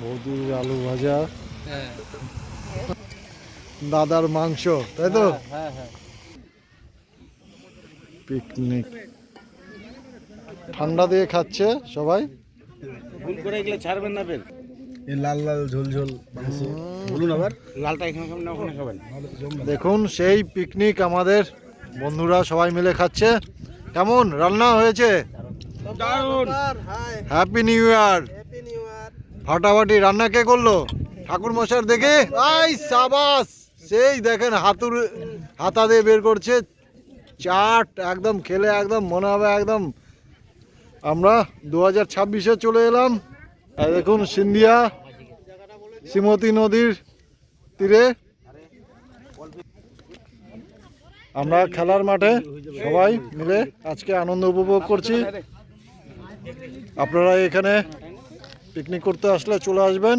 বৌদির আলু ভাজা। হ্যাঁ। দাদার মাংস তাই তো? হ্যাঁ হ্যাঁ পিকনিক। ঠান্ডা দিয়ে খাচ্ছে সবাই? ভুল করে এগুলো ছাড়বেন না লাল লাল ঝোল ঝোল বলুন আবার লালটা এখানে খাবেন না ওখানে খাবেন? দেখুন সেই পিকনিক আমাদের বন্ধুরা সবাই মিলে খাচ্ছে। কেমন? রান্না হয়েছে? হ্যাপি নিউ ইয়ার ফাটাফাটি রান্না কে করল? ঠাকুর মশার দেখে, আই সাবাস! সেই দেখেন হাতুর, হাতা দিয়ে বের করছে, চাট একদম খেলে একদম, মনে হবে একদম। আমরা দু হাজার ছাব্বিশে চলে এলাম। আর দেখুন সিন্ধিয়া, শ্রীমতী নদীর তীরে। আমরা খেলার মাঠে সবাই মিলে আজকে আনন্দ উপভোগ করছি। আপনারা এখানে পিকনিক করতে আসলে চলে আসবেন।